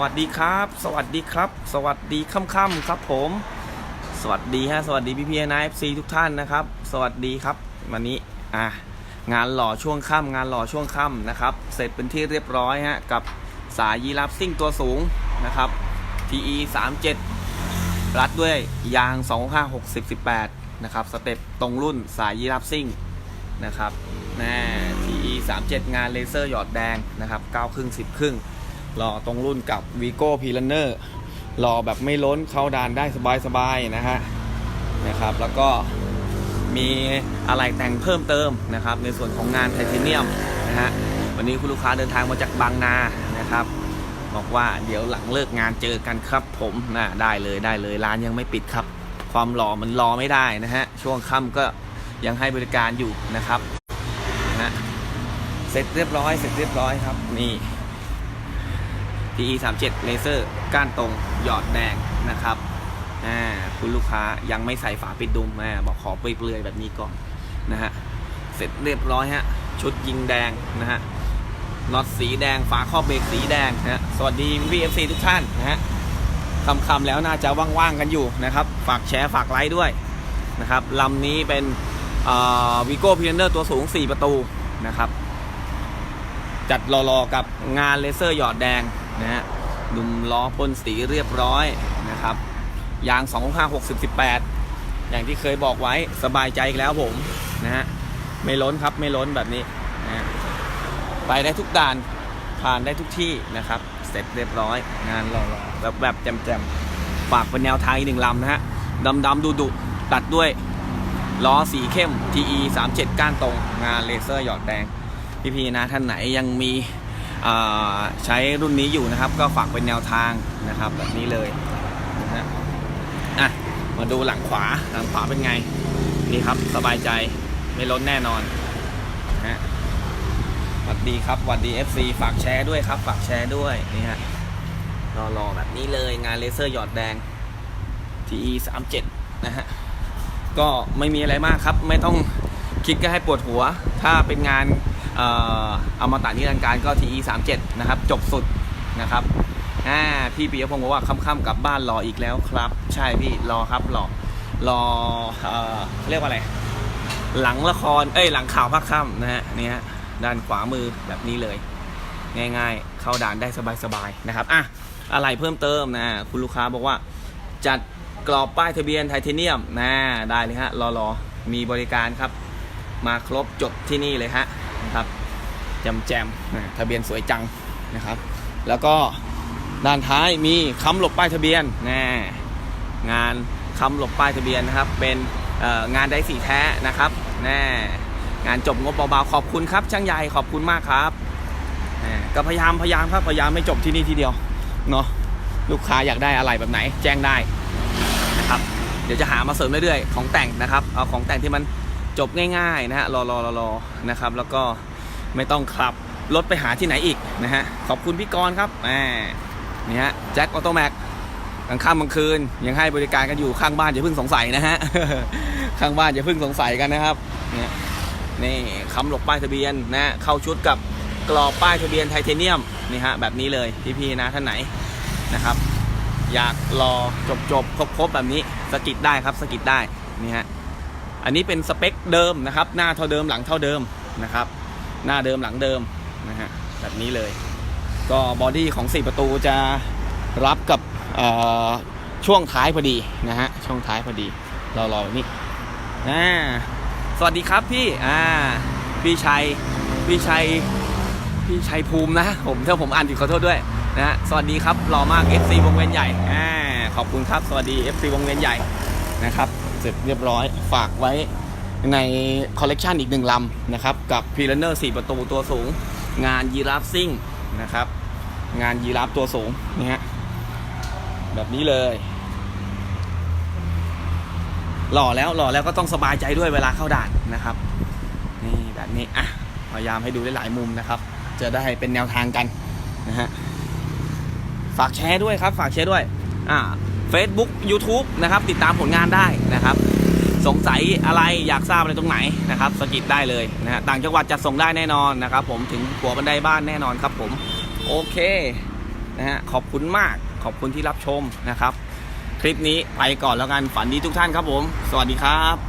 วัสดีครับ สวัสดีครับ สวัสดีค่ำๆครับผม สวัสดีฮะสวัสดีพี่พีนายฟซีทุกท่านนะครับ สวัสดีครับ วันนี้อะงานหล่อช่วงค่ำงานหล่อช่วงค่ำนะครับ เสร็จเป็นที่เรียบร้อยฮะกับสายยีราฟซิ่งตัวสูงนะครับ TE 37รัดด้วยยาง 2560 18นะครับสเต็ปตรงรุ่นสายยีราฟซิ่งนะครับแน่ TE 37งานเลเซอร์หยอดแดงนะครับ9ครึ่ง10ครึ่ง รอตรงรุ่นกับ Vigo p l a n n e r รอแบบไม่ล้นเข้าดานได้สบายๆนะฮะนะครับ แล้วก็มีอะไรแต่งเพิ่มเติมนะครับ ในส่วนของงานไทเทเนียมนะฮะวันนี้คุณลูกค้าเดินทางมาจากบางนานะครับบอกว่าเดี๋ยวหลังเลิกงานเจอกันครับผมนะได้เลยได้เลยร้านยังไม่ปิดครับ ความรอมันรอไม่ได้นะฮะช่วงค่ำก็ยังให้บริการอยู่นะครับนะเสร็จเรียบร้อยเสร็จเรียบร้อยครับนี่ TE 3 7เลเซอร์ก้านตรงหยอดแดงนะครับคุณลูกค้ายังไม่ใส่ฝาปิดดุมอบอกขอเปลือยแบบนี้ก่อนนะฮะเสร็จเรียบร้อยฮะชุดยิงแดงนะฮะน็อตสีแดงฝาครอบเบรกสีแดงนะฮะสวัสดี VFC ทุกท่านนะฮะคำๆแล้วน่าจะว่างๆกันอยู่นะครับ ฝากแชร์ฝากไลค์ด้วยนะครับลำนี้เป็นวีโก้พีเนอร์ตัวสูง 4 ประตูนะครับ จัดรอๆกับงานเลเซอร์หยอดแดง นะฮะดุมล้อพ่นสีเรียบร้อยนะครับยาง 2560 18 อย่างที่เคยบอกไว้สบายใจอีกแล้วผมนะฮะไม่ล้นครับไม่ล้นแบบนี้นะฮะไปได้ทุกด่านผ่านได้ทุกที่นะครับ เสร็จเรียบร้อยงานรอแบบแบบแจมๆฝากเป็นแนวทางอีกหนึ่งลำนะฮะดำดำดุดุตัดด้วยล้อสีเข้ม TE 37 ก้านตรง งานเลเซอร์หยอดแดงพี่ๆนะท่านไหนยังมี ใช้รุ่นนี้อยู่นะครับ ก็ฝากเป็นแนวทางนะครับ แบบนี้เลยนะฮะอะมาดูหลังขวาหลังขวาเป็นไง นี่ครับสบายใจไม่ล้นแน่นอนฮะสวัสดีครับสวัสดี FC ฝากแชร์ด้วยครับ ฝากแชร์ด้วยนี่ฮะรอๆแบบนี้เลยงานเลเซอร์หยอดแดง TE 37นะฮะก็ไม่มีอะไรมากครับ ไม่ต้องคิดก็ให้ปวดหัว ถ้าเป็นงาน อมตะนิรันดร์การก็ TE 37นะครับ จบสุดนะครับอ่าพี่ปียพงศ์บอกว่าค่ำๆกลับบ้านรออีกแล้วครับ ใช่พี่รอครับรอรอเอ่อเรียกว่าอะไร หลังละครเอ้ยหลังข่าวภาคค่ำนะฮะนี่ฮะด้านขวามือแบบนี้เลย ง่ายๆ เข้าด่านได้สบายๆนะครับอะอะไรเพิ่มเติมนะคุณลูกค้าบอกว่า จัดกรอบป้ายทะเบียนไทเทเนียมนะได้เลยฮะรอรอมีบริการครับ มาครบจบที่นี่เลยฮะ นะครับแจมแจมๆนะทะเบียนสวยจังนะครับ แล้วก็ด้านท้ายมีคำหลบป้ายทะเบียนนะงานคำหลบป้ายทะเบียนนะครับ เป็นเอ่องานได้สีแท้นะครับแน่งานจบงบเบาๆขอบคุณครับ ช่างใหญ่ขอบคุณมากครับแน่ก็พยายามพยายามครับพยายามไม่จบที่นี่ทีเดียวเนาะลูกค้าอยากได้อะไรแบบไหน แจ้งได้นะครับ เดี๋ยวจะหามาเสริมเรื่อยๆของแต่งนะครับเอาของแต่งที่มัน จบง่ายๆนะฮะรอรอรอรอนะครับ แล้วก็ไม่ต้องขับรถไปหาที่ไหนอีกนะฮะขอบคุณพี่กรณ์ครับแหมนี่ฮะแจ็คออโตแม็กกลางค่ำกลางคืน ยังให้บริการกันอยู่ข้างบ้านอย่าเพิ่งสงสัยนะฮะข้างบ้านอย่าเพิ่งสงสัยกันนะครับเนี่ยนี่คำหลบป้ายทะเบียนนะฮะเข้าชุดกับกรอบป้ายทะเบียนไทเทเนียมนี่ฮะแบบนี้เลยพี่ๆนะท่านไหนนะครับ อยากรอจบจบครบครบๆแบบนี้สกิดได้ครับสกิดได้นี่ฮะ อันนี้เป็นสเปคเดิมนะครับ หน้าเท่าเดิมหลังเท่าเดิมนะครับ หน้าเดิมหลังเดิมนะฮะแบบนี้เลย ก็บอดี้ของ 4 ประตูจะรับกับเอ่อช่วงท้ายพอดีนะฮะช่วงท้ายพอดีรอรอนี้อ่าสวัสดีครับพี่อ่าพี่ชัยพี่ชัยพี่ชัยภูมินะผมถ้าผมอ่านผิดขอโทษด้วยนะฮะสวัสดีครับหล่อมาก FC วงเวียนใหญ่อ่าขอบคุณครับสวัสดี FC วงเวียนใหญ่ นะครับ เสร็จเรียบร้อยฝากไว้ในคอลเลกชันอีกหนึ่งลำนะครับ กับพี l เนอร์4ประตูตัวสูง งานยีราฟซิ่งนะครับ งานยีราฟตัวสูงนี่ฮะแบบนี้เลย หล่อแล้วหล่อแล้วก็ต้องสบายใจด้วยเวลาเข้าด่านนะครับนี่แบบนี้อะพยายามให้ดูได้หลายมุมนะครับ จะได้เป็นแนวทางกันนะฮะฝากแชร์ด้วยครับ ฝากแชร์ด้วย อ่า Facebook YouTube นะครับ ติดตามผลงานได้นะครับ สงสัยอะไรอยากทราบอะไรตรงไหนนะครับสกิดได้เลยนะฮะต่างจังหวัดจะส่งได้แน่นอนนะครับ ผมถึงหัวบันไดบ้านแน่นอนครับ ผมโอเคนะฮะขอบคุณมากขอบคุณที่รับชมนะครับ คลิปนี้ไปก่อนแล้วกันฝันดีทุกท่านครับผม สวัสดีครับ